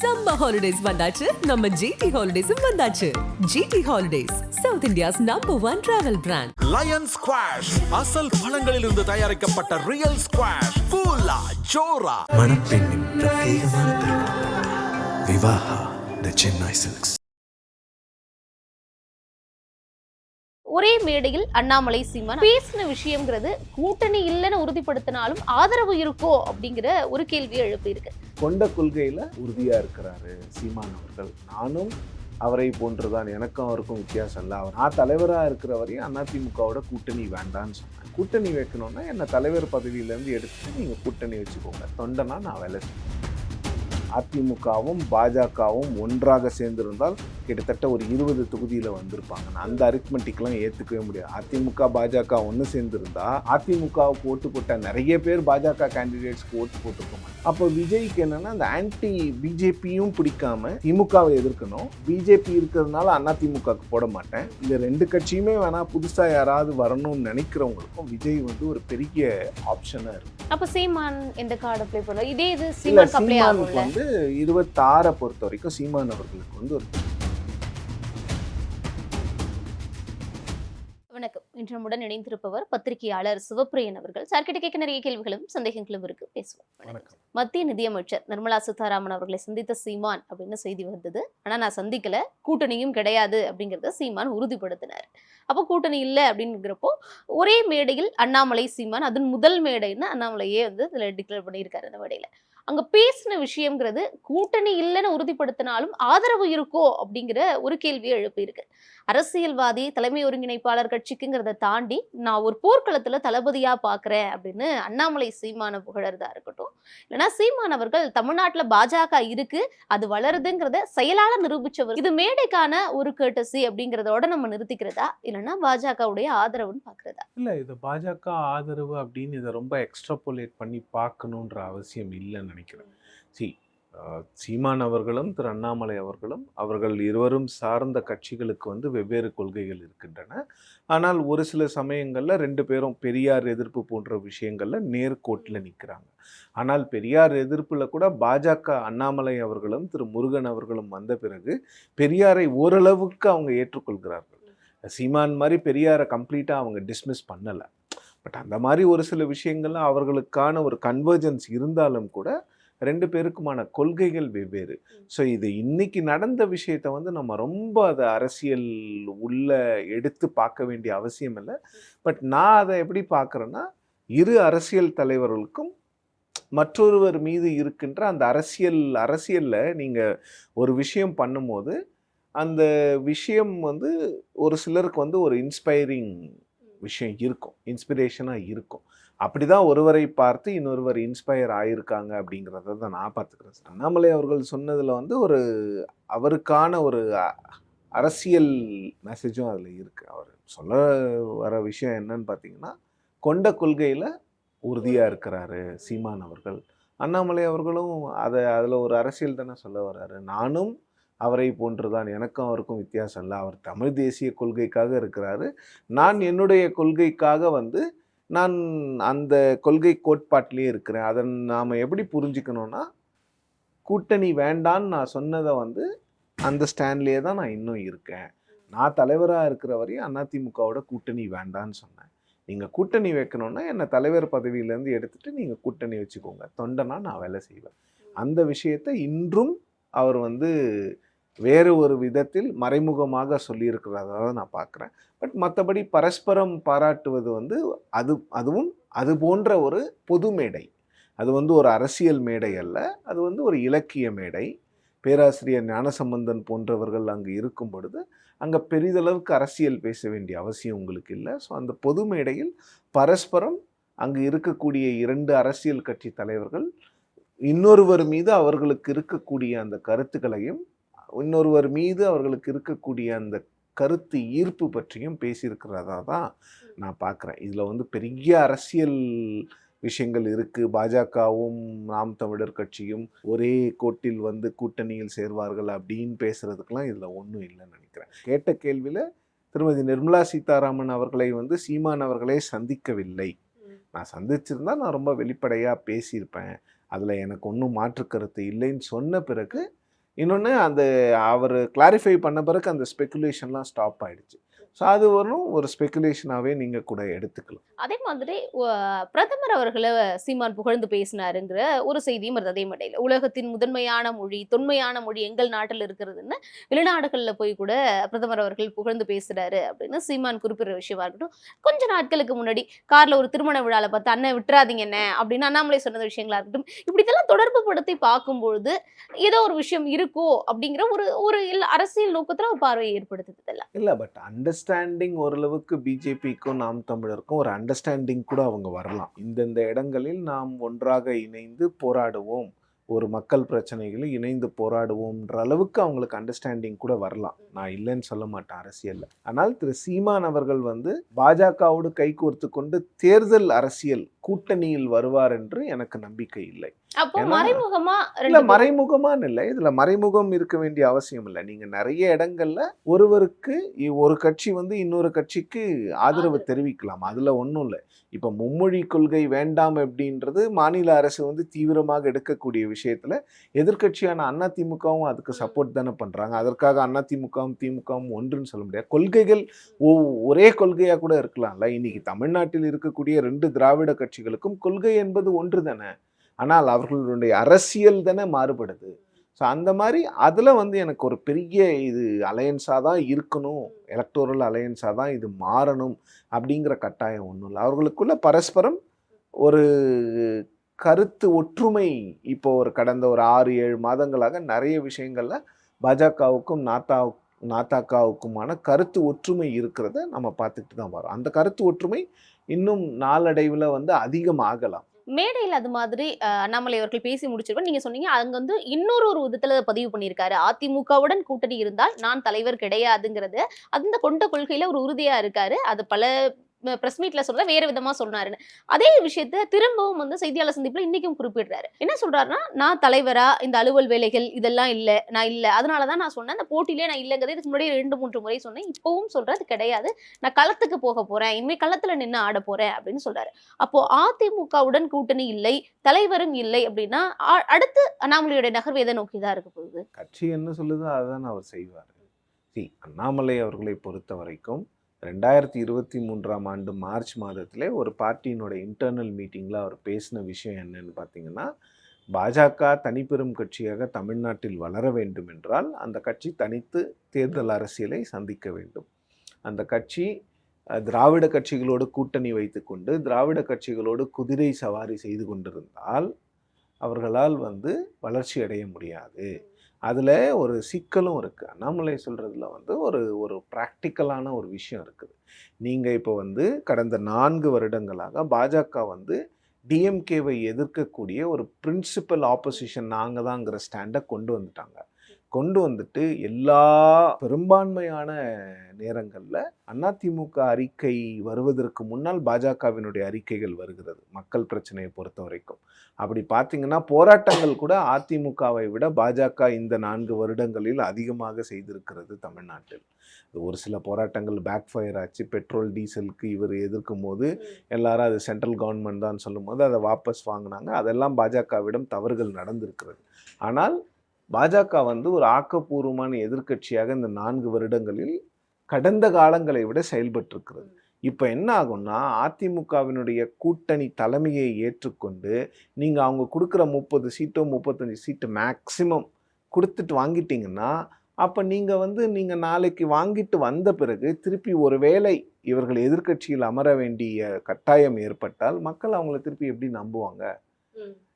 Summer holidays வந்தாச்சு. நம்ம GT ஹாலிடேஸும் வந்தாச்சு. GT holidays south India's number one travel brand Lion squash அசல் பழங்களிலிருந்து தயாரிக்கப்பட்ட ரியல் ஸ்குவாஷ் ஃபுல்லா ஜோரா மணப்பெண்ணின் பிரத்யேகமான விவாஹா த சென்னை சில்க்ஸ் ஒரே மேடையில் அண்ணாமலை சீமான் பேசின விஷயம்ங்கிறது கூட்டணி இல்லைன்னு உறுதிப்படுத்தினாலும் ஆதரவு இருக்கோ அப்படிங்கிற ஒரு கேள்வியை எழுப்பியிருக்கு. கொண்ட கொள்கையில் உறுதியாக இருக்கிறாரு சீமான் அவர்கள். நானும் அவரை போன்றுதான் எனக்கும் அவருக்கும் வித்தியாசம் இல்லை. அவர் நான் தலைவராக இருக்கிற வரையும் அதிமுகவோட கூட்டணி வேண்டான்னு சொன்னேன் கூட்டணி வைக்கணும்னா என்னை தலைவர் பதவியிலேருந்து எடுத்து நீங்கள் கூட்டணி வச்சுக்கோங்க. தொண்டனா நான் வேலை செய்வேன் அதிமுகவும் பாஜகவும் ஒன்றாக சேர்ந்திருந்தால் கிட்டத்தட்ட ஒரு இருபது தொகுதியில் வந்திருப்பாங்க. அந்த அரித்மெட்டிக்லாம் ஏற்றுக்கவே முடியாது. அதிமுக பாஜக ஒன்று சேர்ந்திருந்தா அதிமுகவுக்கு ஓட்டு போட்ட நிறைய பேர் பாஜக கேண்டிடேட்ஸ்க்கு ஓட்டு போட்டிருக்க மாட்டாங்க. அப்போ விஜய்க்கு என்னன்னா அந்த ஆன்டி பிஜேபியும் பிடிக்காம திமுகவை எதிர்க்கணும். பிஜேபி இருக்கிறதுனால அண்ணா திமுகவுக்கு போட மாட்டேன். இந்த ரெண்டு கட்சியுமே வேணா புதுசாக யாராவது வரணும்னு நினைக்கிறவங்களுக்கும் விஜய் வந்து ஒரு பெரிய ஆப்ஷனாக இருக்கு. அப்ப சீமான் எந்த கார்டு ப்ளே பண்ணுவோம் இதே இது சீமான் வந்து இருபத்தாறை பொறுத்த வரைக்கும் சீமான் அவர்களுக்கு வந்து ஒரு வணக்கம். இன்று நம்முடன் இணைந்திருப்பவர் பத்திரிகையாளர் சிவப்பிரியன் அவர்கள். சார்கிட்ட கேட்க நிறைய கேள்விகளும் சந்தேகங்களும் இருக்கு. பேசுவோம். மத்திய நிதியமைச்சர் நிர்மலா சீதாராமன் அவர்களை சந்தித்த சீமான் அப்படின்னு செய்தி வந்தது. ஆனா நான் சந்திக்கல. கூட்டணியும் கிடையாது அப்படிங்கறத சீமான் உறுதிப்படுத்தினார். அப்போ கூட்டணி இல்லை அப்படிங்கிறப்போ ஒரே மேடையில் அண்ணாமலை சீமான் அதன் முதல் மேடைன்னு அண்ணாமலையே வந்து இதுல டிக்ளேர் பண்ணியிருக்காரு அந்த மேடையில. அங்க பேசின விஷயம்ங்கிறது கூட்டணி இல்லைன்னு உறுதிப்படுத்தினாலும் ஆதரவு இருக்கோ அப்படிங்கிற ஒரு கேள்வியை எழுப்பியிருக்கு. அரசியல்வாதி தலைமை ஒருங்கிணைப்பாளர் கட்சிக்குங்கிறத தாண்டி நான் ஒரு போர்க்களத்துல தளபதியா பாக்குறேன் அப்படின்னு அண்ணாமலை சீமான புகழறதா இருக்கட்டும். இல்லைன்னா சீமான் அவர்கள் தமிழ்நாட்டுல பாஜக இருக்கு அது வளருதுங்கிறத செயலால நிரூபிச்சவர். இது மேடைக்கான ஒரு கேட்டசி அப்படிங்கிறதோட நம்ம நிறுத்திக்கிறதா? இல்லைன்னா பாஜகவுடைய ஆதரவுன்னு பாக்குறதா? இல்லை இது பாஜக ஆதரவு அப்படின்னு இதை ரொம்ப எக்ஸ்ட்ராபோலேட் பண்ணி பார்க்கணுன்ற அவசியம் இல்லைன்னு நினைக்கிறேன். சி சீமான் அவர்களும் திரு அண்ணாமலை அவர்களும் அவர்கள் இருவரும் சார்ந்த கட்சிகளுக்கு வந்து வெவ்வேறு கொள்கைகள் இருக்கின்றன. ஆனால் ஒரு சில சமயங்களில் ரெண்டு பேரும் பெரியார் எதிர்ப்பு போன்ற விஷயங்களில் நேர்கோட்டில் நிற்கிறாங்க ஆனால் பெரியார் எதிர்ப்பில் கூட பாஜக அண்ணாமலை அவர்களும் திரு முருகன் அவர்களும் வந்த பிறகு பெரியாரை ஓரளவுக்கு அவங்க ஏற்றுக்கொள்கிறார்கள். சீமான் மாதிரி பெரியாரை கம்ப்ளீட்டாக அவங்க டிஸ்மிஸ் பண்ணலை. பட் அந்த மாதிரி ஒரு சில விஷயங்கள்லாம் அவர்களுக்கான ஒரு கன்வர்ஜன்ஸ் இருந்தாலும் கூட ரெண்டு பேருக்குமான கொள்கைகள் வெவ்வேறு. ஸோ இது இன்னைக்கு நடந்த விஷயத்தை வந்து நம்ம ரொம்ப அதை அரசியல் உள்ள எடுத்து பார்க்க வேண்டிய அவசியம் இல்லை. பட் நான் அதை எப்படி பார்க்குறேன்னா இரு அரசியல் தலைவர்களுக்கும் மற்றொருவர் மீது இருக்கின்ற அந்த அரசியல் அரசியலில் நீங்கள் ஒரு விஷயம் பண்ணும்போது அந்த விஷயம் வந்து ஒரு சிலருக்கு வந்து ஒரு இன்ஸ்பைரிங் விஷயம் இருக்கும். இன்ஸ்பிரேஷனாக இருக்கும். அப்படி தான் ஒருவரை பார்த்து இன்னொருவர் இன்ஸ்பயர் ஆகியிருக்காங்க அப்படிங்கிறத தான் நான் பார்த்துக்கிறேன். சார். அண்ணாமலை அவர்கள் சொன்னதில் வந்து ஒரு அவருக்கான ஒரு அரசியல் மெசேஜும் அதில் இருக்குது அவர் சொல்ல வர விஷயம் என்னன்னு பார்த்தீங்கன்னா கொண்ட கொள்கையில் உறுதியாக இருக்கிறாரு சீமான் அவர்கள். அண்ணாமலை அவர்களும் அதை அதில் ஒரு அரசியல் தானே சொல்ல வர்றாரு. நானும் அவரை போன்றுதான் எனக்கும் அவருக்கும் வித்தியாசம் இல்லை. அவர் தமிழ் தேசிய கொள்கைக்காக இருக்கிறாரு. நான் என்னுடைய கொள்கைக்காக வந்து நான் அந்த கொள்கை கோட்பாட்டிலே இருக்கிறேன். அதை நாம் எப்படி புரிஞ்சுக்கணும்னா கூட்டணி வேண்டான்னு நான் சொன்னதை வந்து அந்த ஸ்டாண்ட்லேயே தான் நான் இன்னும் இருக்கேன். நான் தலைவராக இருக்கிற வரையும் அதிமுகவோட கூட்டணி வேண்டான்னு சொன்னேன். நீங்கள் கூட்டணி வைக்கணும்னா என்னை தலைவர் பதவியிலேருந்து எடுத்துட்டு நீங்கள் கூட்டணி வச்சுக்கோங்க. தொண்டனா நான் வேலை செய்வேன். அந்த விஷயத்தை இன்றும் அவர் வந்து வேறு ஒரு விதத்தில் மறைமுகமாக சொல்லியிருக்கிறதா தான் நான் பார்க்குறேன். பட் மற்றபடி பரஸ்பரம் பாராட்டுவது வந்து அது அதுவும் அது போன்ற ஒரு பொது மேடை. அது வந்து ஒரு அரசியல் மேடை அல்ல அது வந்து ஒரு இலக்கிய மேடை. பேராசிரியர் ஞானசம்பந்தன் போன்றவர்கள் அங்கு இருக்கும் பொழுது அங்கே பெரிதளவுக்கு அரசியல் பேச வேண்டிய அவசியம் உங்களுக்கு இல்லை. ஸோ அந்த பொது மேடையில் பரஸ்பரம் அங்கு இருக்கக்கூடிய இரண்டு அரசியல் கட்சி தலைவர்கள் இன்னொருவர் மீது அவர்களுக்கு இருக்கக்கூடிய அந்த கருத்துக்களையும் இன்னொருவர் மீது அவர்களுக்கு இருக்கக்கூடிய அந்த கருத்து ஈர்ப்பு பற்றியும் பேசியிருக்கிறதா தான் நான் பார்க்குறேன். இதில் வந்து பெரிய அரசியல் விஷயங்கள் இருக்குது பாஜகவும் நாம் தமிழர் கட்சியும் ஒரே கோட்டில் வந்து கூட்டணியில் சேர்வார்கள் அப்படின்னு பேசுறதுக்கெல்லாம் இதில் ஒன்றும் இல்லைன்னு நினைக்கிறேன். கேட்ட கேள்வியில் திருமதி நிர்மலா சீதாராமன் அவர்களை வந்து சீமான் அவர்களே சந்திக்கவில்லை. நான் சந்திச்சிருந்தா நான் ரொம்ப வெளிப்படையாக பேசியிருப்பேன். அதில் எனக்கு ஒன்றும் மாற்று கருத்து இல்லைன்னு சொன்ன பிறகு இன்னொன்று அந்த அவர் கிளாரிஃபை பண்ண பிறகு அந்த ஸ்பெகுலேஷன்லாம் ஸ்டாப் ஆகிடுச்சு ஸோ அது வரும் ஒரு ஸ்பெகுலேஷனாகவே நீங்கள் கூட எடுத்துக்கலாம். அதே மாதிரி பிரதமர் அவர்களை சீமான் புகழ்ந்து பேசினாருங்கிற ஒரு செய்தியும் வருது. அதே மேடையில் உலகத்தின் முதன்மையான மொழி தொன்மையான மொழி எங்கள் நாட்டில் இருக்கிறதுன்னு வெளிநாடுகள்ல போய் கூட பிரதமர் அவர்கள் புகழ்ந்து பேசுறாரு அப்படின்னு சீமான் குறிப்பிடுற விஷயமா இருக்கட்டும். கொஞ்ச நாட்களுக்கு முன்னாடி கார்ல ஒரு திருமண விழால பார்த்து அண்ணன் விட்டுறாதீங்க என்ன அப்படின்னு அண்ணாமலை சொன்னது விஷயங்களா இருக்கட்டும். இப்படி இதெல்லாம் தொடர்பு படுத்தி பார்க்கும்பொழுது ஏதோ ஒரு விஷயம் இருக்கோ அப்படிங்கிற ஒரு ஒரு அரசியல் நோக்கத்துல ஒரு பார்வையை ஏற்படுத்துது இல்லை பட் அண்டர்ஸ்டாண்டிங் ஓரளவுக்கு பிஜேபிக்கும் நாம் தமிழருக்கும் ஒரு அண்டர்ஸ்டாண்டிங் கூட அவங்க வரலாம். இந்தந்த இடங்களில் நாம் ஒன்றாக இணைந்து போராடுவோம். ஒரு மக்கள் பிரச்சனைகளை இணைந்து போராடுவோம்ன்ற அளவுக்கு அவங்களுக்கு அண்டர்ஸ்டாண்டிங் கூட வரலாம். நான் இல்லைன்னு சொல்ல மாட்டேன் அரசியலில். ஆனால் திரு சீமான் அவர்கள் வந்து பாஜகவோடு கைகோர்த்து கொண்டு தேர்தல் அரசியல் கூட்டணியில் வருவார் என்று எனக்கு நம்பிக்கை இல்லை. அப்போ மறைமுகமா இல்ல ரெண்டு பேரும் மறைமுகமான இல்லை. இதுல மறைமுகம் இருக்க வேண்டிய அவசியம் இல்லை. நீங்க நிறைய இடங்கள்ல ஒருவருக்கு ஒரு கட்சி வந்து இன்னொரு கட்சிக்கு ஆதரவு தெரிவிக்கலாம். அதுல ஒண்ணும் இல்லை. இப்ப மும்மொழி கொள்கை வேண்டாம் அப்படின்றது மாநில அரசு வந்து தீவிரமாக எடுக்கக்கூடிய விஷயத்துல எதிர்க்கட்சியான அதிமுகவும் அதுக்கு சப்போர்ட் தானே பண்றாங்க. அதற்காக அதிமுகவும் திமுகவும் ஒன்றுன்னு சொல்ல முடியாது. கொள்கைகள் ஒரே கொள்கையா கூட இருக்கலாம்ல. இன்னைக்கு தமிழ்நாட்டில் இருக்கக்கூடிய ரெண்டு திராவிட கட்சிகளுக்கும் கொள்கை என்பது ஒன்று தானே. ஆனால் அவர்களுடைய அரசியல் தானே மாறுபடுது. ஸோ அந்த மாதிரி அதில் வந்து எனக்கு ஒரு பெரிய இது அலையன்ஸாக தான் இருக்கணும் எலக்டோரல் அலையன்ஸாக தான் இது மாறணும் அப்படிங்கிற கட்டாயம் ஒன்றும் இல்லை. அவர்களுக்குள்ள பரஸ்பரம் ஒரு கருத்து ஒற்றுமை இப்போ ஒரு கடந்த ஒரு ஆறு ஏழு மாதங்களாக நிறைய விஷயங்களில் பாஜகவுக்கும் நாத்தா நாத்தாக்காவுக்குமான கருத்து ஒற்றுமை இருக்கிறத நம்ம பார்த்துக்கிட்டு தான் வரோம். அந்த கருத்து ஒற்றுமை இன்னும் நாளடைவில் வந்து அதிகமாகலாம். மேடையில் அது மாதிரி அண்ணாமலை அவர்கள் பேசி முடிச்சிருப்ப நீங்க சொன்னீங்க அங்க வந்து இன்னொரு ஒரு விதத்துல பதிவு பண்ணியிருக்காரு. அதிமுகவுடன் கூட்டணி இருந்தால் நான் தலைவர் கிடையாதுங்கிறது அந்த கொண்ட கொள்கையில ஒரு உறுதியா இருக்காரு. அது பல பிரஸ் மீட்ல சொல்றத வேற விதமா சொன்னாருன்னு அதே விஷயத்த திரும்பவும் வந்து செய்தியாளர் சந்திப்புல இன்னைக்கும் குறிப்பிடுறாரு. என்ன சொல்றாருன்னா நான் தலைவரா? இந்த அலுவல் வேலைகள் இதெல்லாம் இல்ல நான் இல்ல. அதனாலதான் நான் சொன்னேன் அந்த போட்டியிலே நான் இல்லைங்கிறது இதுக்கு முன்னாடி ரெண்டு மூன்று முறை சொன்னேன். இப்பவும் சொல்றது கிடையாது. நான் களத்துக்கு போக போறேன். இனிமே களத்துல நின்று ஆட போறேன் அப்படின்னு சொல்றாரு. அப்போ அதிமுகவுடன் கூட்டணி இல்லை தலைவரும் இல்லை அப்படின்னா அடுத்து அண்ணாமலையுடைய நகர்வு எதை நோக்கி தான் இருக்க போகுது? கட்சி என்ன சொல்லுதோ அதுதான் அவர் செய்வார். அண்ணாமலை அவர்களை பொறுத்த வரைக்கும் ரெண்டாயிரத்தி இருபத்தி மூன்றாம் ஆண்டு மார்ச் மாதத்திலே ஒரு பார்ட்டியினோட இன்டர்னல் மீட்டிங்கில் அவர் பேசின விஷயம் என்னன்னு பார்த்தீங்கன்னா பாஜக தனிப்பெரும் கட்சியாக தமிழ்நாட்டில் வளர வேண்டும் என்றால் அந்த கட்சி தனித்து தேர்தல் அரசியலை சந்திக்க வேண்டும். அந்த கட்சி திராவிட கட்சிகளோடு கூட்டணி வைத்துக்கொண்டு திராவிட கட்சிகளோடு குதிரை சவாரி செய்து கொண்டிருந்தால் அவர்களால் வந்து வளர்ச்சி அடைய முடியாது. அதில் ஒரு சிக்கலும் இருக்குது அண்ணாமலை சொல்கிறதுல வந்து ஒரு ஒரு ப்ராக்டிக்கலான ஒரு விஷயம் இருக்குது. நீங்கள் இப்போ வந்து கடந்த நான்கு வருடங்களாக பாஜக வந்து டிஎம்கேவை எதிர்க்கக்கூடிய ஒரு பிரின்சிபல் ஆப்போசிஷன் நாங்கள் தாங்கிற ஸ்டாண்டை கொண்டு வந்துட்டாங்க. கொண்டு வந்துட்டு எல்லா பெரும்பான்மையான நேரங்களில் அதிமுக அறிக்கை வருவதற்கு முன்னால் பாஜகவினுடைய அறிக்கைகள் வருகிறது. மக்கள் பிரச்சனையை பொறுத்த வரைக்கும். அப்படி பார்த்தீங்கன்னா போராட்டங்கள் கூட அதிமுகவை விட பாஜக இந்த நான்கு வருடங்களில் அதிகமாக செய்திருக்கிறது தமிழ்நாட்டில். ஒரு சில போராட்டங்கள் பேக் ஃபயர் ஆச்சு பெட்ரோல் டீசலுக்கு இவர் எதிர்க்கும் போது எல்லாரும் அது சென்ட்ரல் கவர்மெண்ட் தான் சொல்லும்போது அதை வாபஸ் வாங்கினாங்க. அதெல்லாம் பாஜகவிடம் தவறுகள் நடந்திருக்கிறது. ஆனால் பாஜக வந்து ஒரு ஆக்கப்பூர்வமான எதிர்க்கட்சியாக இந்த நான்கு வருடங்களில் கடந்த காலங்களை விட செயல்பட்டிருக்கிறது. இப்போ என்ன ஆகும்னா அதிமுகவினுடைய கூட்டணி தலைமையை ஏற்றுக்கொண்டு நீங்கள் அவங்க கொடுக்குற முப்பது சீட்டோ முப்பத்தஞ்சு சீட்டு மேக்சிமம் கொடுத்துட்டு வாங்கிட்டீங்கன்னா அப்போ நீங்கள் வந்து நீங்கள் நாளைக்கு வாங்கிட்டு வந்த பிறகு திருப்பி ஒருவேளை இவர்கள் எதிர்க்கட்சியில் அமர வேண்டிய கட்டாயம் ஏற்பட்டால் மக்கள் அவங்கள திருப்பி எப்படி நம்புவாங்க?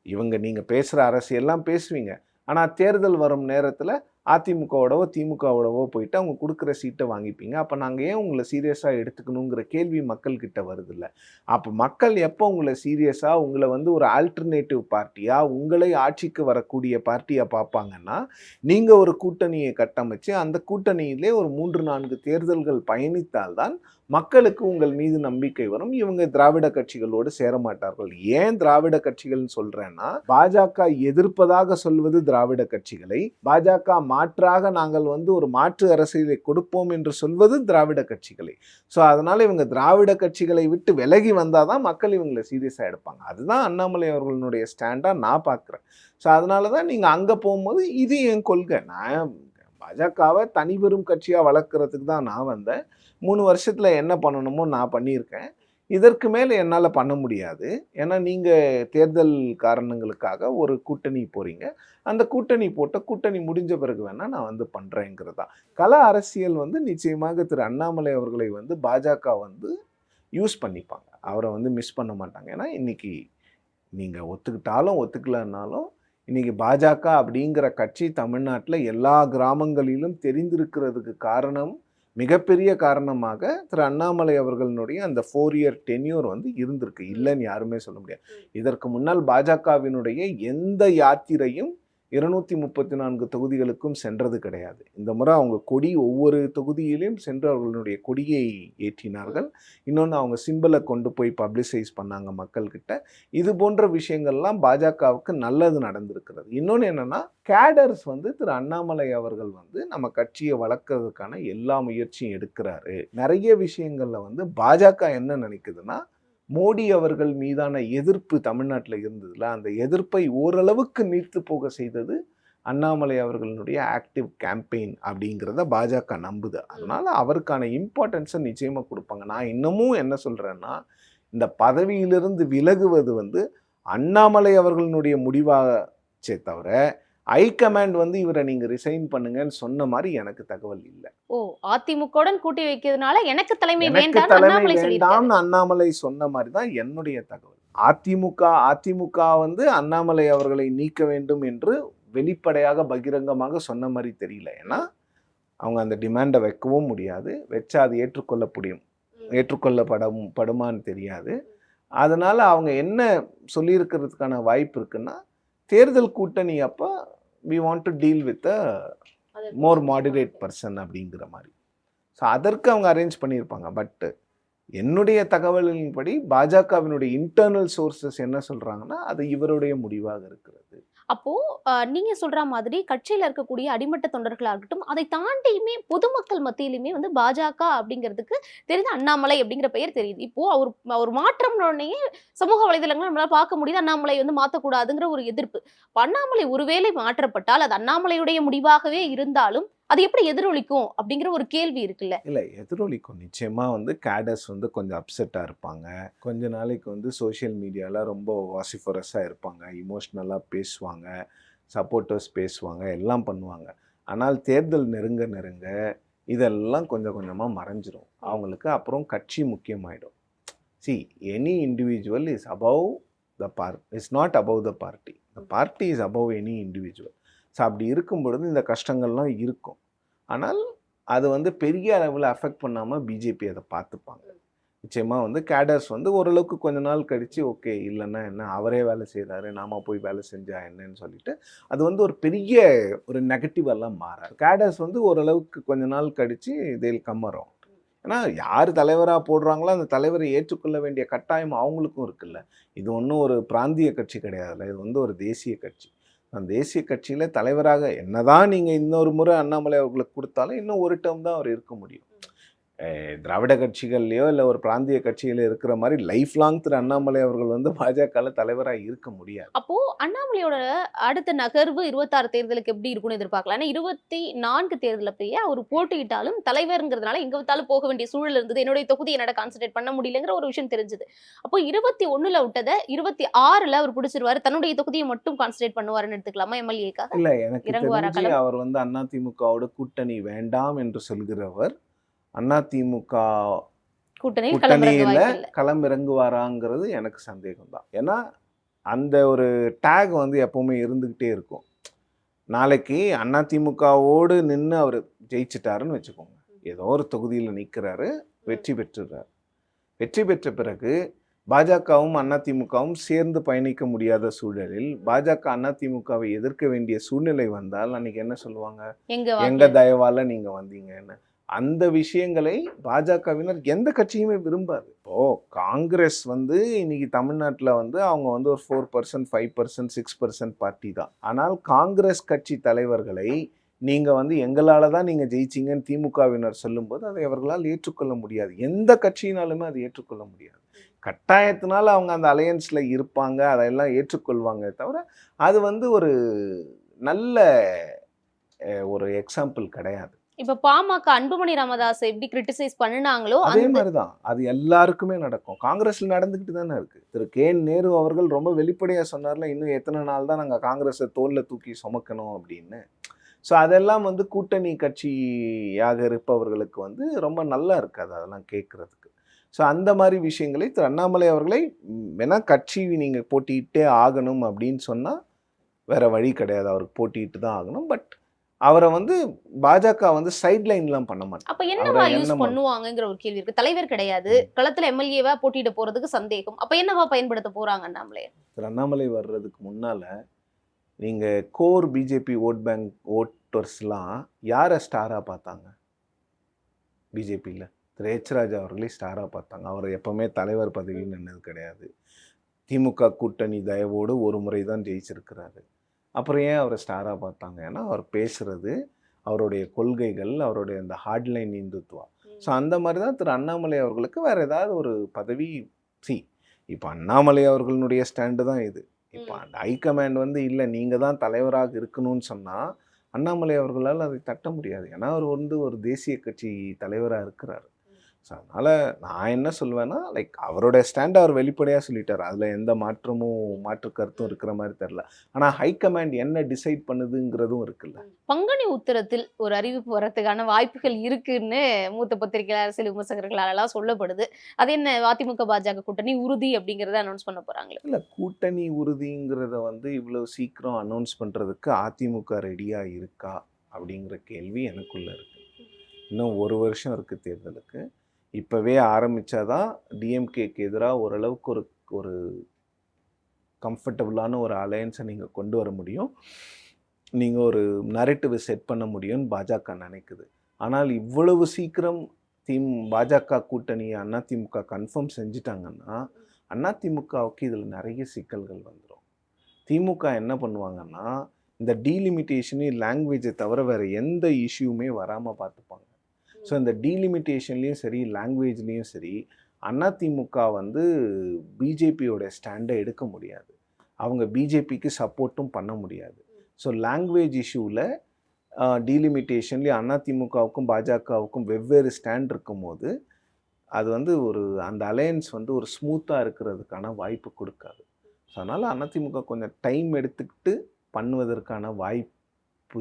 இவங்க நீங்கள் பேசுகிற அரசியெல்லாம் பேசுவீங்க. ஆனால் தேர்தல் வரும் நேரத்தில் அதிமுகவோடவோ திமுகவோடவோ போயிட்டு அவங்க கொடுக்குற சீட்டை வாங்கிப்பீங்க. அப்போ நாங்கள் ஏன் உங்களை சீரியஸாக எடுத்துக்கணுங்கிற கேள்வி மக்கள்கிட்ட வருதில்ல. அப்போ மக்கள் எப்போ உங்களை சீரியஸாக உங்களை வந்து ஒரு ஆல்டர்னேட்டிவ் பார்ட்டியாக உங்களை ஆட்சிக்கு வரக்கூடிய பார்ட்டியாக பார்ப்பாங்கன்னா நீங்கள் ஒரு கூட்டணியை கட்டமைச்சு அந்த கூட்டணியிலே ஒரு மூன்று நான்கு தேர்தல்கள் பயணித்தால்தான் மக்களுக்கு உங்கள் மீது நம்பிக்கை வரும். இவங்க திராவிட கட்சிகளோடு சேர மாட்டார்கள் ஏன் திராவிட கட்சிகள்னு சொல்றேன்னா பாஜக எதிர்ப்பதாக சொல்வது திராவிட கட்சிகளை பாஜக மாற்றாக நாங்கள் வந்து ஒரு மாற்று அரசியலை கொடுப்போம் என்று சொல்வது திராவிட கட்சிகளை. ஸோ அதனால இவங்க திராவிட கட்சிகளை விட்டு விலகி வந்தால் தான் மக்கள் இவங்களை சீரியஸாக எடுப்பாங்க. அதுதான் அண்ணாமலை அவர்களுடைய ஸ்டாண்டாக நான் பார்க்குறேன். ஸோ அதனால தான் நீங்கள் அங்கே போகும்போது இது என் கொள்கை. நான் பாஜகவை தனி பெரும் கட்சியாக வளர்க்குறதுக்கு தான் நான் வந்தேன். மூணு வருஷத்தில் என்ன பண்ணணுமோ நான் பண்ணியிருக்கேன். இதற்கு மேலே என்னால் பண்ண முடியாது. ஏன்னா நீங்கள் தேர்தல் காரணங்களுக்காக ஒரு கூட்டணி போகிறீங்க அந்த கூட்டணி போட்ட கூட்டணி முடிஞ்ச பிறகு வேணால் நான் வந்து பண்ணுறேங்கிறது தான் கல அரசியல் வந்து நிச்சயமாக திரு அண்ணாமலை அவர்களை வந்து பாஜக வந்து யூஸ் பண்ணிப்பாங்க. அவரை வந்து மிஸ் பண்ண மாட்டாங்க. ஏன்னா இன்னைக்கு நீங்கள் ஒத்துக்கிட்டாலும் ஒத்துக்கலைன்னாலும் இன்றைக்கி பாஜக அப்படிங்கிற கட்சி தமிழ்நாட்டில் எல்லா கிராமங்களிலும் தெரிந்திருக்கிறதுக்கு காரணம் மிகப்பெரிய காரணமாக திரு அண்ணாமலை அவர்களுடைய அந்த ஃபோர் இயர் டென்யூர் வந்து இருந்திருக்கு. இல்லைன்னு யாருமே சொல்ல முடியாது. இதற்கு முன்னால் பாஜகவினுடைய எந்த யாத்திரையும் இருநூத்தி முப்பத்தி நான்கு தொகுதிகளுக்கும் சென்றது கிடையாது. இந்த முறை அவங்க கொடி ஒவ்வொரு தொகுதியிலும் சென்று அவர்களுடைய கொடியை ஏற்றினார்கள். இன்னொன்று அவங்க சிம்பிளை கொண்டு போய் பப்ளிசைஸ் பண்ணாங்க மக்கள்கிட்ட. இது போன்ற விஷயங்கள்லாம் பாஜகவுக்கு நல்லது நடந்திருக்கிறது. இன்னொன்று என்னன்னா கேடர்ஸ் வந்து திரு அண்ணாமலை அவர்கள் வந்து நம்ம கட்சியை வளர்க்கறதுக்கான எல்லா முயற்சியும் எடுக்கிறாரு. நிறைய விஷயங்களில் வந்து பாஜக என்ன நினைக்குதுன்னா மோடி அவர்கள் மீதான எதிர்ப்பு தமிழ்நாட்டில் இருந்ததுல அந்த எதிர்ப்பை ஓரளவுக்கு நீர்த்து போக செய்தது அண்ணாமலை அவர்களுடைய ஆக்டிவ் கேம்பெயின் அப்படிங்கிறத பாஜக நம்புது. அதனால அவருக்கான இம்பார்ட்டன்ஸை நிச்சயமாக கொடுப்பாங்க. நான் இன்னமும் என்ன சொல்றேன்னா இந்த பதவியிலிருந்து விலகுவது வந்து அண்ணாமலை அவர்களுடைய முடிவாச்சே தவிர ஹைகமாண்ட் வந்து இவரை நீங்க ரிசைன் பண்ணுங்கன்னு சொன்ன மாதிரி எனக்கு தகவல் இல்லை. ஓ அதிமுகவுடன் கூட்டி வைக்கிறதுனால எனக்கு தலைமை வேண்டாம் தலைமை வேண்டாம்னு அண்ணாமலை சொன்ன மாதிரி தான் என்னுடைய தகவல். அதிமுக அதிமுக வந்து அண்ணாமலை அவர்களை நீக்க வேண்டும் என்று வெளிப்படையாக பகிரங்கமாக சொன்ன மாதிரி தெரியல. ஏன்னா அவங்க அந்த டிமாண்டை வைக்கவும் முடியாது. வச்சா அது ஏற்றுக்கொள்ள முடியும் ஏற்றுக்கொள்ளப்படும் படுமான்னு தெரியாது. அதனால அவங்க என்ன சொல்லியிருக்கிறதுக்கான வாய்ப்பு இருக்குன்னா தேர்தல் கூட்டணி அப்போ we want to deal with a more moderate person அப்படிங்கிற மாதிரி. ஸோ அதற்கு அவங்க அரேஞ்ச் பண்ணியிருப்பாங்க. பட் என்னுடைய தகவலின்படி பாஜகவினுடைய இன்டர்னல் சோர்சஸ் என்ன சொல்றாங்கன்னா அது இவருடைய முடிவாக இருக்கிறது. அப்போது நீங்கள் சொல்கிற மாதிரி கட்சியில் இருக்கக்கூடிய அடிமட்ட தொண்டர்களாக இருக்கட்டும் அதை தாண்டியுமே பொதுமக்கள் மத்தியிலுமே வந்து பாஜக அப்படிங்கிறதுக்கு தெரிஞ்ச அண்ணாமலை அப்படிங்கிற பெயர் தெரியுது. இப்போது அவர் அவர் மாற்றம்னே சமூக வலைதளங்கள் நம்மளால் பார்க்க முடியுது. அண்ணாமலை வந்து மாற்றக்கூடாதுங்கிற ஒரு எதிர்ப்பு. அண்ணாமலை ஒருவேளை மாற்றப்பட்டால் அது அண்ணாமலையுடைய முடிவாகவே இருந்தாலும் அது எப்படி எதிரொலிக்கும் அப்படிங்கிற ஒரு கேள்வி இருக்குல்ல. இல்லை எதிரொலிக்கும். நிச்சயமா வந்து கேடர்ஸ் வந்து கொஞ்சம் அப்செட்டாக இருப்பாங்க. கொஞ்ச நாளைக்கு வந்து சோஷியல் மீடியாவில் ரொம்ப வாசிஃபரஸாக இருப்பாங்க. இமோஷ்னலாக பேசுவாங்க. சப்போர்ட்டர்ஸ் பேசுவாங்க. எல்லாம் பண்ணுவாங்க. ஆனால் தேர்தல் நெருங்க நெருங்க இதெல்லாம் கொஞ்சம் கொஞ்சமாக மறைஞ்சிரும். அவங்களுக்கு அப்புறம் கட்சி முக்கியமாயிடும். See any individual is above the part is not above the party the party is above any individual so அப்படி இருக்கும் பொழுது இந்த கஷ்டங்கள்லாம் இருக்கும். ஆனால் அது வந்து பெரிய அளவில் அஃபெக்ட் பண்ணாமல் பிஜேபி அதை பார்த்துப்பாங்க. நிச்சயமாக வந்து கேடர்ஸ் வந்து ஓரளவுக்கு கொஞ்ச நாள் கழித்து ஓகே இல்லைன்னா என்ன? அவரே வேலை செய்கிறாரு நாம் போய் வேலை செஞ்சா என்னன்னு சொல்லிட்டு அது வந்து ஒரு பெரிய ஒரு நெகட்டிவெல்லாம் மாறாது. கேடர்ஸ் வந்து ஓரளவுக்கு கொஞ்ச நாள் கழித்து இதில் கம்மரும் ஏன்னா யார் தலைவராக போடுறாங்களோ அந்த தலைவரை ஏற்றுக்கொள்ள வேண்டிய கட்டாயம் அவங்களுக்கும் இருக்குல்ல. இது ஒன்றும் ஒரு பிராந்திய கட்சி கிடையாதுல்ல. இது வந்து ஒரு தேசிய கட்சி. அந்த தேசிய கட்சியில் தலைவராக என்னதான் நீங்கள் இன்னொரு முறை அண்ணாமலை அவர்களுக்கு கொடுத்தாலும் இன்னும் ஒரு டேர்ம் தான் அவர் இருக்க முடியும். திராவிட கட்சிகள்லையோ இல்லை ஒரு பிராந்திய கட்சியில் இருக்கிற மாதிரி லைஃப் லாங் திரு அண்ணாமலை அவர்கள் வந்து பாஜகவில் தலைவராக இருக்க முடியாது. அப்போ அண்ணாமலையோட அடுத்த நகர்வு இருபத்தாறு தேர்தலுக்கு எப்படி இருக்கும்னு எதிர்பார்க்கலாம் ஏன்னா இருபத்தி நான்கு தேர்தல் அப்பயே அவர் போட்டியிட்டாலும் தலைவருங்கிறதுனால எங்க விட்டாலும் போக வேண்டிய சூழல் இருந்தது. என்னுடைய தொகுதி என்னோட கான்சென்ட்ரேட் பண்ண முடியலங்கிற ஒரு விஷயம் தெரிஞ்சது. அப்போ இருபத்தி ஒண்ணுல விட்டதை இருபத்தி ஆறுல அவர் பிடிச்சிருவாரு. தன்னுடைய தொகுதியை மட்டும் கான்சென்ட்ரேட் பண்ணுவாருன்னு எடுத்துக்கலாமா எம்எல்ஏக்காக? இல்லை எனக்கு? அவர் வந்து அதிமுகவோட கூட்டணி வேண்டாம் என்று சொல்கிறவர் அதிமுக கூட்டணியில் கிளம்புறது கூட்டணியில வாய்ப்பு இல்லை களம் இறங்குவாராங்கிறது எனக்கு சந்தேகம் தான் ஏன்னா அந்த ஒரு டேக் வந்து எப்பவுமே இருந்துகிட்டே இருக்கும். நாளைக்கு அதிமுகவோடு நின்று அவர் ஜெயிச்சிட்டாருன்னு வச்சுக்கோங்க. ஏதோ ஒரு தொகுதியில் நிற்கிறாரு வெற்றி பெற்றுறாரு. வெற்றி பெற்ற பிறகு பாஜகவும் அதிமுகவும் சேர்ந்து பயணிக்க முடியாத சூழலில் பாஜக அதிமுகவை எதிர்க்க வேண்டிய சூழ்நிலை வந்தால் அன்னைக்கு என்ன சொல்லுவாங்க? எங்க தயவால நீங்க வந்தீங்கன்னு. அந்த விஷயங்களை பாஜகவினர் எந்த கட்சியுமே விரும்பாது. இப்போது காங்கிரஸ் வந்து இன்னைக்கு தமிழ்நாட்டில் வந்து அவங்க வந்து ஒரு four percent five percent six percent party தான். ஆனால் காங்கிரஸ் கட்சி தலைவர்களை நீங்கள் வந்து எங்களால் தான் நீங்கள் ஜெயிச்சிங்கன்னு திமுகவினர் சொல்லும்போது அதை அவர்களால் ஏற்றுக்கொள்ள முடியாது. எந்த கட்சியினாலுமே அதை ஏற்றுக்கொள்ள முடியாது. கட்டாயத்தினால அவங்க அந்த அலையன்ஸில் இருப்பாங்க அதையெல்லாம் ஏற்றுக்கொள்வாங்க தவிர அது வந்து ஒரு நல்ல ஒரு எக்ஸாம்பிள் கிடையாது. இப்ப பாமக அன்புமணி ராமதாஸ் எப்படி கிரிட்டிசைஸ் பண்ணினாங்களோ அதே அந்த மாதிரி தான் அது எல்லாருக்குமே நடக்கும். காங்கிரஸ்ல நடந்துக்கிட்டு தானே இருக்கு. திரு கே நேரு அவர்கள் ரொம்ப வெளிப்படையா சொன்னார்ல இன்னும் எத்தனை நாள் தான் நாங்கள் காங்கிரஸை தோல்ல தூக்கி சுமக்கணும்? அப்படின்னு. ஸோ அதெல்லாம் வந்து கூட்டணி கட்சியாக இருப்பவர்களுக்கு வந்து ரொம்ப நல்லா இருக்காது அதெல்லாம் கேட்கறதுக்கு ஸோ அந்த மாதிரி விஷயங்களை திரு அண்ணாமலை அவர்களை வேணா கட்சி நீங்கள் போட்டியிட்டே ஆகணும் அப்படின்னு சொன்னால் வேற வழி கிடையாது. அவருக்கு போட்டியிட்டு தான் ஆகணும். பட் அவரை வந்து பாஜக வந்து சைட் லைன்லாம் பண்ண மாட்டாங்க. அப்ப என்னவா அவரை யூஸ் என்ன பண்ணுவாங்கங்கிற ஒரு கேள்வி இருக்கு. தலைவர் கிடையாது. களத்துல எம்எல்ஏவா போட்டியிட போறதுக்கு சந்தேகம். அப்ப என்னவா பயன்படுத்த போறாங்க அண்ணாமலை? திரு அண்ணாமலை வர்றதுக்கு முன்னால் நீங்கள் கோர் பிஜேபி ஓட் பேங்க் ஓட்டர்ஸ்லாம் யாரை ஸ்டாராக பார்த்தாங்க? பிஜேபியில் திரு எச் ராஜா அவர்களே ஸ்டாராக பார்த்தாங்க. அவர் எப்போவுமே தலைவர் பதவின்னு நின்னது கிடையாது. திமுக கூட்டணி தயவோடு ஒரு முறை தான் ஜெயிச்சிருக்கிறாரு. அப்புறம் ஏன் அவரை ஸ்டாராக பார்த்தாங்க? ஏன்னா அவர் பேசுறது அவருடைய கொள்கைகள் அவருடைய அந்த ஹார்ட்லைன் இந்துத்துவா ஸோ அந்த மாதிரி தான் திரு அண்ணாமலை அவர்களுக்கு வேற ஏதாவது ஒரு பதவி சி இப்போ அண்ணாமலை அவர்களுடைய ஸ்டாண்டு தான் இது. இப்போ அந்த ஹைகமாண்ட் வந்து இல்லை நீங்கள் தான் தலைவராக இருக்கணும்னு சொன்னால் அண்ணாமலை அவர்களால் அதை தட்ட முடியாது. ஏன்னா அவர் வந்து ஒரு தேசிய கட்சி தலைவராக இருக்கிறார். ஸோ அதனால் நான் என்ன சொல்லுவேன்னா லைக் அவரோட ஸ்டாண்ட் அவர் வெளிப்படையாக சொல்லிட்டார். அதில் எந்த மாற்றமும் மாற்று கருத்தும் இருக்கிற மாதிரி தெரில ஆனால் ஹைகமாண்ட் என்ன டிசைட் பண்ணுதுங்கிறதும் இருக்குல்ல. பங்குனி உத்தரத்தில் ஒரு அறிவிப்பு வரதுக்கான வாய்ப்புகள் இருக்குன்னு மூத்த பத்திரிகையாளர் அரசியல் விமர்சகர்களால் எல்லாம் சொல்லப்படுது. அது என்ன அதிமுக பாஜக கூட்டணி உறுதி அப்படிங்கறத அனௌன்ஸ் பண்ண போறாங்களே? இல்லை கூட்டணி உறுதிங்கிறத வந்து இவ்வளோ சீக்கிரம் அனௌன்ஸ் பண்ணுறதுக்கு அதிமுக ரெடியாக இருக்கா அப்படிங்கிற கேள்வி எனக்குள்ளே இருக்குது இன்னும் ஒரு வருஷம் இருக்குது தேர்தலுக்கு. இப்போவே ஆரம்பித்தாதான் டிஎம்கேக்கு எதிராக ஓரளவுக்கு ஒரு ஒரு கம்ஃபர்டபுளான ஒரு அலையன்ஸை நீங்கள் கொண்டு வர முடியும். நீங்கள் ஒரு நரேட்டிவை செட் பண்ண முடியும்னு பாஜக நினைக்குது. ஆனால் இவ்வளவு சீக்கிரம் திம் பாஜக கூட்டணியை அதிமுக கன்ஃபார்ம் செஞ்சிட்டாங்கன்னா அதிமுகவுக்கு இதில் நிறைய சிக்கல்கள் வந்துடும் திமுக என்ன பண்ணுவாங்கன்னா இந்த டீலிமிட்டேஷனு லாங்குவேஜை தவிர வேறு எந்த இஷ்யூமே வராமல் பார்த்துப்பாங்க. ஸோ இந்த டீலிமிட்டேஷன்லேயும் சரி லாங்குவேஜ்லேயும் சரி அதிமுக வந்து பிஜேபியோட ஸ்டாண்டை எடுக்க முடியாது. அவங்க பிஜேபிக்கு சப்போர்ட்டும் பண்ண முடியாது. ஸோ லாங்குவேஜ் இஷ்யூவில் டீலிமிட்டேஷன்லேயும் அதிமுகவுக்கும் பாஜகவுக்கும் வெவ்வேறு ஸ்டாண்ட் இருக்கும்போது அது வந்து ஒரு அந்த அலையன்ஸ் வந்து ஒரு ஸ்மூத்தாக இருக்கிறதுக்கான வாய்ப்பு கொடுக்காது. ஸோ அதனால் அதிமுக கொஞ்சம் டைம் எடுத்துக்கிட்டு பண்ணுவதற்கான வாய்ப்பு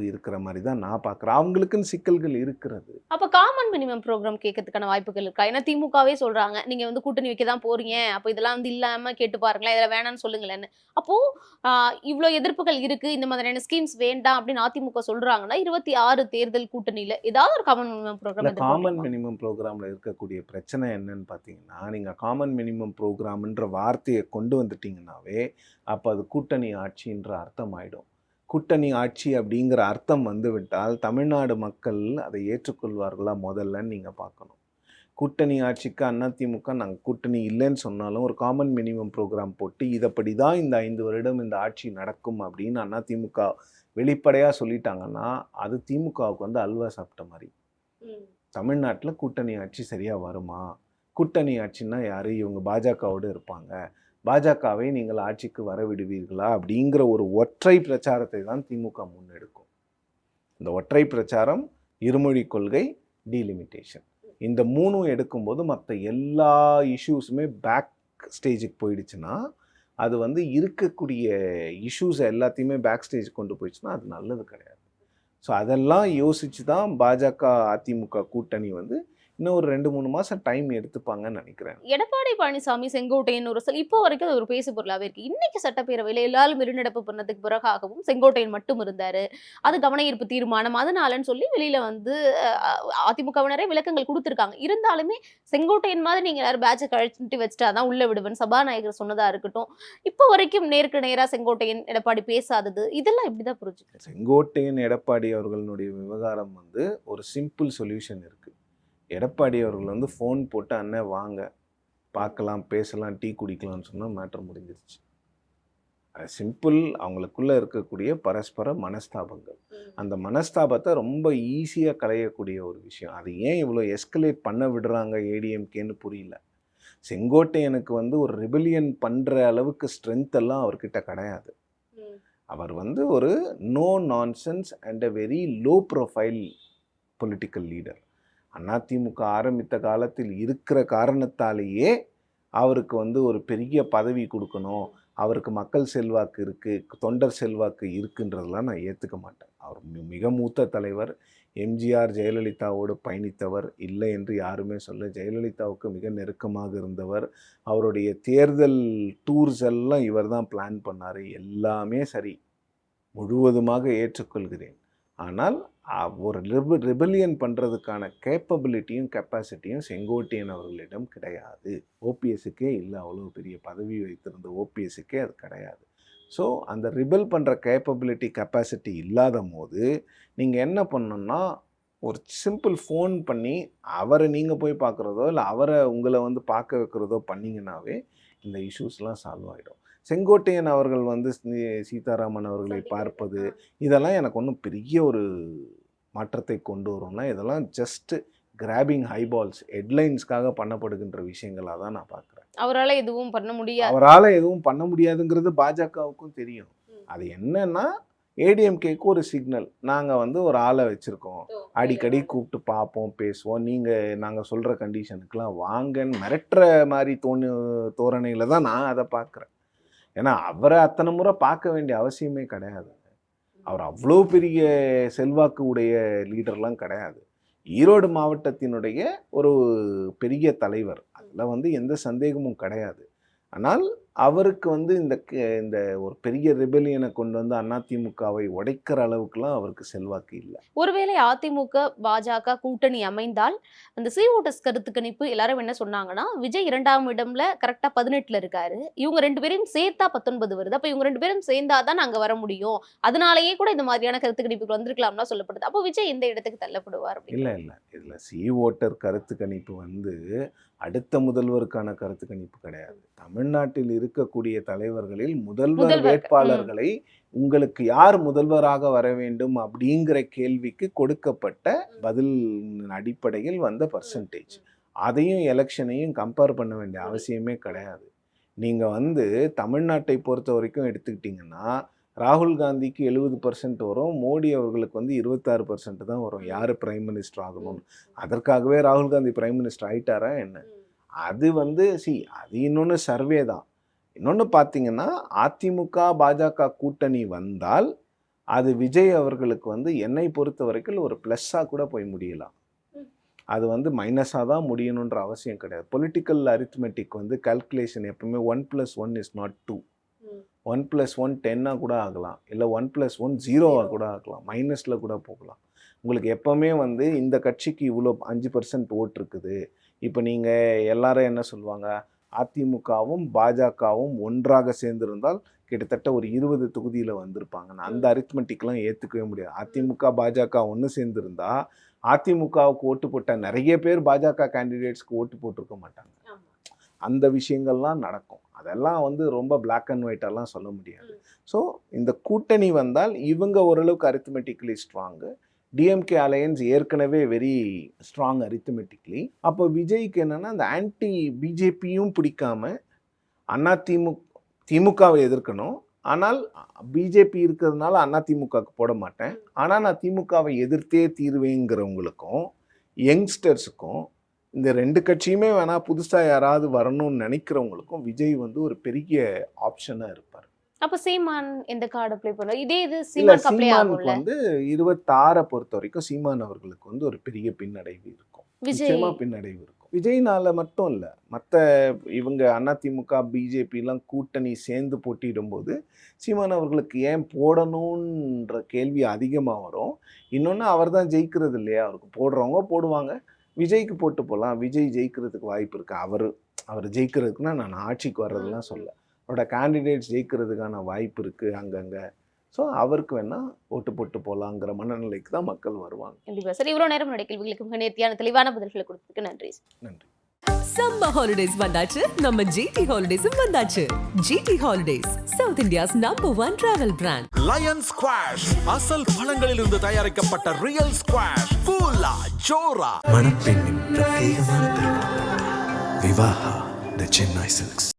இருக்கிற மாதிரி தான் நான் பார்க்குறேன். அவங்களுக்குன்னு சிக்கல்கள் இருக்கிறது. அப்ப காமன் மினிமம் ப்ரோக்ராம் கேட்கறதுக்கான வாய்ப்புகள் இருக்கா? ஏன்னா திமுகவே சொல்றாங்க நீங்க வந்து கூட்டணி வைக்க தான் போறீங்க. அப்போ இதெல்லாம் வந்து இல்லாம கேட்டு பாருங்களேன். இதெல்லாம் வேணாம்னு சொல்லுங்களேன்னு. அப்போ ஆஹ், இவ்ளோ எதிர்ப்புகள் இருக்கு. இந்த மாதிரியான ஸ்கீம்ஸ் வேண்டாம் அப்படின்னு அதிமுக சொல்றாங்கன்னா இருபத்தி ஆறு தேர்தல் கூட்டணியில ஏதாவது ஒரு common minimum programme common minimum ப்ரோக்ராமில் இருக்கக்கூடிய பிரச்சனை என்னன்னு பார்த்தீங்கன்னா நீங்கள் காமன் மினிமம் ப்ரோக்ராம்ன்ற வார்த்தையை கொண்டு வந்துட்டீங்கன்னாவே அப்போ அது கூட்டணி ஆட்சின்ற அர்த்தம் ஆயிடும் கூட்டணி ஆட்சி அப்படிங்கிற அர்த்தம் வந்து விட்டால் தமிழ்நாடு மக்கள் அதை ஏற்றுக்கொள்வார்களா முதல்லன்னு நீங்கள் பார்க்கணும். கூட்டணி ஆட்சிக்கு அதிமுக நாங்கள் கூட்டணி இல்லைன்னு சொன்னாலும் ஒரு காமன் மினிமம் ப்ரோக்ராம் போட்டு இதைப்படி தான் இந்த ஐந்து வருடம் இந்த ஆட்சி நடக்கும் அப்படின்னு அதிமுக வெளிப்படையாக சொல்லிட்டாங்கன்னா அது திமுகவுக்கு வந்து அல்வா சாப்பிட்ட மாதிரி. தமிழ்நாட்டில் கூட்டணி ஆட்சி சரியாக வருமா? கூட்டணி ஆட்சின்னா யார்? இவங்க பாஜகவோடு இருப்பாங்க. பாஜகவை நீங்கள் ஆட்சிக்கு வர விடுவீர்களா அப்படிங்கிற ஒரு ஒற்றை பிரச்சாரத்தை தான் திமுக முன்னெடுக்கும். இந்த ஒற்றை பிரச்சாரம் இருமொழி கொள்கை டீலிமிட்டேஷன் இந்த மூணும் எடுக்கும்போது மற்ற எல்லா இஷ்யூஸுமே பேக் ஸ்டேஜுக்கு போயிடுச்சுன்னா அது வந்து இருக்கக்கூடிய இஷ்யூஸ் எல்லாத்தையுமே பேக் ஸ்டேஜ் கொண்டு போயிடுச்சுன்னா அது நல்லது கிடையாது. ஸோ அதெல்லாம் யோசித்து தான் பாஜக அதிமுக கூட்டணி வந்து இன்னும் ஒரு ரெண்டு மூணு மாதம் டைம் எடுத்துப்பாங்கன்னு நினைக்கிறேன். எடப்பாடி பழனிசாமி செங்கோட்டையன் ஒரு சொல் இப்போ வரைக்கும் அது ஒரு பேசு பொருளாவே இருக்கு. இன்னைக்கு சட்டப்பேரவையில எல்லாரும் வெளிநடப்பு பண்ணதுக்கு பிறகாகவும் செங்கோட்டையன் மட்டும் இருந்தாரு. அது கவன ஈர்ப்பு தீர்மானம். அதனாலன்னு சொல்லி வெளியில வந்து அதிமுகவினரே விளக்கங்கள் கொடுத்திருக்காங்க. இருந்தாலுமே செங்கோட்டையன் மாதிரி நீங்க எல்லாரும் பேட்சை கழிச்சுட்டு வச்சுட்டாதான் உள்ள விடுவேன் சபாநாயகர் சொன்னதா இருக்கட்டும். இப்போ வரைக்கும் நேருக்கு நேரா செங்கோட்டையன் எடப்பாடி பேசாதது இதெல்லாம் இப்படிதான் புரிஞ்சுக்கிறேன் செங்கோட்டையன் எடப்பாடி அவர்களுடைய விவகாரம் வந்து ஒரு சிம்பிள் சொல்யூஷன் இருக்குது எடப்பாடி அவர்கள் வந்து ஃபோன் போட்டு அண்ணன் வாங்க. பார்க்கலாம் பேசலாம் டீ குடிக்கலாம்னு சொன்னால் மேட்ரு முடிஞ்சிருச்சு. சிம்பிள் அவங்களுக்குள்ள இருக்கக்கூடிய பரஸ்பர மனஸ்தாபங்கள். அந்த மனஸ்தாபத்தை ரொம்ப ஈஸியாக களையக்கூடிய ஒரு விஷயம். அது ஏன் இவ்வளோ எஸ்கலேட் பண்ண விடுறாங்க ஏடிஎம்கேன்னு புரியல. செங்கோட்டையனுக்கு வந்து ஒரு ரிபெலியன் பண்ணுற அளவுக்கு ஸ்ட்ரென்த் எல்லாம் அவர்கிட்ட கிடையாது. அவர் வந்து ஒரு no nonsense and a very low profile political leader AIADMK ஆரம்பித்த காலத்தில் இருக்கிற காரணத்தாலேயே அவருக்கு வந்து ஒரு பெரிய பதவி கொடுக்கணும். அவருக்கு மக்கள் செல்வாக்கு இருக்குது தொண்டர் செல்வாக்கு இருக்குன்றதெல்லாம் நான் ஏற்றுக்க மாட்டேன். அவர் மி- மிக மூத்த தலைவர். எம்ஜிஆர் ஜெயலலிதாவோடு பயணித்தவர். இல்லை என்று யாருமே சொல்ல ஜெயலலிதாவுக்கு மிக நெருக்கமாக இருந்தவர். அவருடைய தேர்தல் டூர்ஸ் எல்லாம் இவர் தான் பிளான் பண்ணார். எல்லாமே சரி. முழுவதுமாக ஏற்றுக்கொள்கிறேன். ஆனால் ஒரு ரிப ரிபெலியன் பண்ணுறதுக்கான கேப்பபிலிட்டியும் கெப்பாசிட்டியும் செங்கோட்டையன் அவர்களிடம் கிடையாது. ஓபிஎஸ்ஸுக்கே இல்லை அவ்வளோ பெரிய பதவி வைத்திருந்த ஓபிஎஸ்ஸுக்கே அது கிடையாது. ஸோ அந்த ரிபெல் பண்ணுற கேப்பபிலிட்டி கெப்பாசிட்டி இல்லாத போது நீங்கள் என்ன பண்ணணும்னா ஒரு சிம்பிள் ஃபோன் பண்ணி அவரை நீங்கள் போய் பார்க்குறதோ இல்லை அவரை உங்களை வந்து பார்க்க வைக்கிறதோ பண்ணிங்கனாவே இந்த இஷ்யூஸ்லாம் சால்வ் ஆகிடும் செங்கோட்டையன் அவர்கள் வந்து சீதாராமன் அவர்களை பார்ப்பது இதெல்லாம் எனக்கு ஒன்றும் பெரிய ஒரு மாற்றத்தை கொண்டு வரும்னா இதெல்லாம் ஜஸ்ட் கிராபிங் ஹைபால்ஸ் ஹெட்லைன்ஸ்க்காக பண்ணப்படுகின்ற விஷயங்களாக தான் நான் பார்க்குறேன். அவரால எதுவும் பண்ண முடியாது. அவரால் எதுவும் பண்ண முடியாதுங்கிறது பாஜகவுக்கும் தெரியும். அது என்னன்னா ஏடிஎம்கேக்கு ஒரு சிக்னல் நாங்கள் வந்து ஒரு ஆளை வச்சுருக்கோம். அடிக்கடி கூப்பிட்டு பார்ப்போம் பேசுவோம். நீங்கள் நாங்கள் சொல்கிற கண்டிஷனுக்கெலாம் வாங்கன்னு மிரட்டுற மாதிரி தோணு தோரணையில் தான் நான் அதை பார்க்குறேன். ஏன்னா அவரை அத்தனை முறை பார்க்க வேண்டிய அவசியமே கிடையாது. அவர் அவ்வளோ பெரிய செல்வாக்கு உடைய லீடர்லாம் கிடையாது. ஈரோடு மாவட்டத்தினுடைய ஒரு பெரிய தலைவர். அதில் வந்து எந்த சந்தேகமும் கிடையாது. ஆனால் அவருக்கு வந்து இந்த இந்த ஒரு பெரிய ரிபெலியனை கொண்டு வந்து அதிமுகவை உடைக்கிற அளவுக்குலாம் அவருக்கு செல்வாக்கு இல்லை. ஒருவேளை அதிமுக பாஜக கூட்டணி அமைந்தால் அந்த சி ஓட்டஸ் கருத்து கணிப்பு எல்லாரும் என்ன சொன்னாங்கன்னா விஜய் இரண்டாம் இடம்ல கரெக்டா பதினெட்டுல இருக்காரு. இவங்க ரெண்டு பேரையும் சேர்த்தா பத்தொன்பது வருது. அப்ப இவங்க ரெண்டு பேரும் சேர்ந்தாதான் அங்க வர முடியும். அதனாலயே கூட இந்த மாதிரியான கருத்து கணிப்புகள் வந்திருக்கலாம்னா சொல்லப்படுது. அப்போ விஜய் எந்த இடத்துக்கு தள்ளப்படுவார் இல்லை இல்லை. இதில் சி ஓட்டர் கருத்து கணிப்பு வந்து அடுத்த முதல்வருக்கான கருத்து கணிப்பு கிடையாது. தமிழ்நாட்டில் இருக்கக்கூடிய தலைவர்களில் முதல்வர் வேட்பாளர்களை உங்களுக்கு யார் முதல்வராக வர வேண்டும் அப்படிங்கிற கேள்விக்கு கொடுக்கப்பட்ட பதில் அடிப்படையில் வந்த பர்சன்டேஜ் அதையும் எலெக்ஷனையும் கம்பேர் பண்ண வேண்டிய அவசியமே கிடையாது. நீங்கள் வந்து தமிழ்நாட்டை பொறுத்த வரைக்கும் எடுத்துக்கிட்டிங்கன்னா ராகுல் காந்திக்கு எழுபது பர்சன்ட் வரும். மோடி அவர்களுக்கு வந்து இருபத்தாறு பர்சன்ட் தான் வரும். யார் பிரைம் மினிஸ்டர் ஆகணும்னு அதற்காகவே ராகுல் காந்தி பிரைம் மினிஸ்டர் ஆயிட்டாரா என்ன? அது வந்து சி அது இன்னொன்று சர்வே தான். இன்னொன்று பார்த்தீங்கன்னா அதிமுக பாஜக கூட்டணி வந்தால் அது விஜய் அவர்களுக்கு வந்து என்னை பொறுத்த வரைக்கும் ஒரு ப்ளஸ்ஸாக கூட போய் முடியலாம். அது வந்து மைனஸாக தான் முடியணுன்ற அவசியம் கிடையாது. பொலிட்டிக்கல் அரித்மெட்டிக் வந்து கல்குலேஷன் எப்பவுமே one plus one is not two one plus one டென்னாக கூட ஆகலாம். இல்லை ஒன் ப்ளஸ் ஒன் ஜீரோவாக கூட ஆகலாம். மைனஸில் கூட போகலாம். உங்களுக்கு எப்போவுமே வந்து இந்த கட்சிக்கு இவ்வளோ அஞ்சு பர்சன்ட் ஓட்டு இருக்குது. இப்போ நீங்கள் எல்லாரும் என்ன சொல்லுவாங்க? அதிமுகவும் பாஜகவும் ஒன்றாக சேர்ந்திருந்தால் கிட்டத்தட்ட ஒரு இருபது தொகுதியில் வந்திருப்பாங்க. நான் அந்த அரித்மெட்டிக்லாம் ஏற்றுக்கவே முடியாது. அதிமுக பாஜக ஒன்று சேர்ந்திருந்தா அதிமுகவுக்கு ஓட்டு போட்ட நிறைய பேர் பாஜக கேண்டிடேட்ஸ்க்கு ஓட்டு போட்டிருக்க மாட்டாங்க. அந்த விஷயங்கள்லாம் நடக்கும். அதெல்லாம் வந்து ரொம்ப பிளாக் அண்ட் ஒயிட்டெல்லாம் சொல்ல முடியாது. ஸோ இந்த கூட்டணி வந்தால் இவங்க ஓரளவுக்கு அரித்மெட்டிக்கலி ஸ்ட்ராங்கு டிஎம்கே அலையன்ஸ் ஏற்கனவே வெரி ஸ்ட்ராங் அரித்மெட்டிக்லி அப்போ விஜய்க்கு என்னென்னா அந்த ஆன்டி பிஜேபியும் பிடிக்காம அண்ணா திமுக திமுகவை எதிர்க்கணும். ஆனால் பிஜேபி இருக்கிறதுனால அண்ணா திமுகவுக்கு போட மாட்டேன். ஆனால் நான் திமுகவை எதிர்த்தே தீர்வேங்கிறவங்களுக்கும் யங்ஸ்டர்ஸுக்கும் இந்த ரெண்டு கட்சியுமே வேணா புதுசாக யாராவது வரணும்னு நினைக்கிறவங்களுக்கும் விஜய் வந்து ஒரு பெரிய ஆப்ஷனாக இருப்பார். அப்ப சீமான் எந்த கார்டு அப்ளை பண்ணுவார் இதே இது சீமான் சீமானுக்கு வந்து இருபத்தாறை பொறுத்த வரைக்கும் சீமான் அவர்களுக்கு வந்து ஒரு பெரிய பின்னடைவு இருக்கும். விஜய். நிச்சயமா பின்னடைவு இருக்கும். விஜய்னால மட்டும் இல்ல மத்த இவங்க அதிமுக பிஜேபிலாம் கூட்டணி சேர்ந்து போட்டியிடும்போது சீமான் அவர்களுக்கு ஏன் போடணுன்ற கேள்வி அதிகமா வரும். இன்னொன்று அவர் தான் ஜெயிக்கிறது இல்லையா அவருக்கு போடுறவங்க போடுவாங்க. விஜய்க்கு போட்டு போகலாம் விஜய் ஜெயிக்கிறதுக்கு வாய்ப்பு இருக்கு. அவர் அவர் ஜெயிக்கிறதுக்குன்னா நான் ஆட்சிக்கு வர்றதெல்லாம் சொல்ல அவரோட கேண்டிடேட்ஸ் ஜெயிக்கிறதுக்கான வாய்ப்பு இருக்குது அங்கங்கே ஸோ அவருக்கு வேணா ஓட்டு போட்டு போகலாங்கிற மனநிலைக்கு தான் மக்கள் வருவாங்க. கண்டிப்பா. சார் இவ்வளவு நேரம் கேள்விகளுக்கு மிக நேர்த்தியான தெளிவான பதில்களை கொடுத்ததுக்கு நன்றி. நன்றி. சம்மர் ஹாலிடேஸ் வந்தாச்சு. நம்ம ஜிடி ஹாலிடேஸும் வந்தாச்சு. GT holidays south India's number one travel brand Lion squash அசல் பழங்களிலிருந்து தயாரிக்கப்பட்ட ரியல் ஸ்குவாஷ் ஃபுல்லா ஜோரா மணப்பெண்ணின் பிரத்யேகமான திருமணம் விவாஹா த சென்னை சில்க்ஸ்